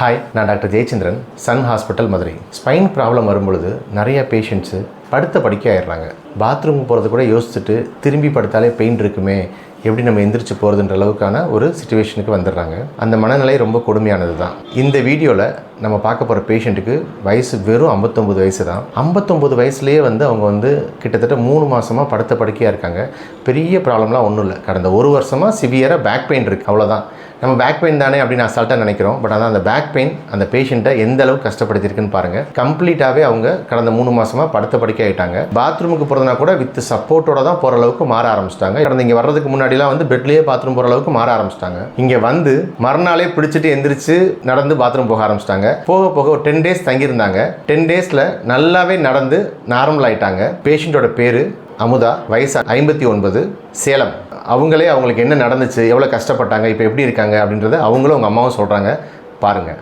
Hi நான் doctor Jayachandran Sun hospital Madurai. Spine problem வரும்பொழுது நிறைய பேஷண்ட்ஸு படுத்த படிக்க ஆயிடுறாங்க. பாத்ரூம் போகிறது கூட யோசிச்சுட்டு திரும்பி படுத்தாலே பெயின் இருக்குமே எப்படி நம்ம எந்திரிச்சு போகிறதுன்ற அளவுக்கான ஒரு சுச்சுவேஷனுக்கு வந்துடுறாங்க. அந்த மனநிலை ரொம்ப கொடுமையானது தான் இந்த வீடியோவில் நம்ம பார்க்க போகிற பேஷண்ட்டுக்கு வயசு வெறும் ஐம்பத்தொம்பது வயசு தான். ஐம்பத்தொம்பது வயசுலேயே வந்து அவங்க வந்து கிட்டத்தட்ட மூணு மாதமாக படுத்த படுக்கையாக இருக்காங்க. பெரிய ப்ராப்ளம்லாம் ஒன்றும் இல்லை. கடந்த ஒரு வருஷமாக சிவியராக பேக் பெயின் இருக்குது அவ்வளோதான் நம்ம பேக் பெயின் தானே அப்படின்னு அசால்ட்டாக நினைக்கிறோம். பட் ஆனால் அந்த பேக் பெயின் அந்த பேஷண்ட்டை எந்த அளவுக்கு கஷ்டப்படுத்திருக்குன்னு பாருங்கள் கம்ப்ளீட்டாகவே அவங்க கடந்த மூணு மாதமாக படுத்த படுக்கை ஆகிட்டாங்க பாத்ரூமுக்கு போகிறதுனா கூட வித் சப்போர்ட்டோட தான் போகிற அளவுக்கு மாற ஆரம்பிச்சிட்டாங்க. கடந்த இங்கே வர்றதுக்கு முன்னாடிலாம் வந்து பெட்லேயே பாத்ரூம் போகிற அளவுக்கு மாற ஆரம்பிச்சிட்டாங்க. இங்கே வந்து மறுநாளே பிடிச்சிட்டு எந்திரிச்சு நடந்து பாத்ரூம் போக ஆரம்பிச்சிட்டாங்க. போக போக ஒரு டென் டேஸ் தங்கியிருந்தாங்க. டென் டேஸில் நல்லாவே நடந்து நார்மல் ஆயிட்டாங்க. பேஷண்ட்டோட பேர் அமுதா வயசு ஐம்பத்தி ஒன்பது சேலம். அவங்களே அவங்களுக்கு என்ன நடந்துச்சு எவ்வளோ கஷ்டப்பட்டாங்க இப்போ எப்படி இருக்காங்க அப்படின்றத அவங்களும் அவங்க அம்மாவும் சொல்கிறாங்க பாருங்கள்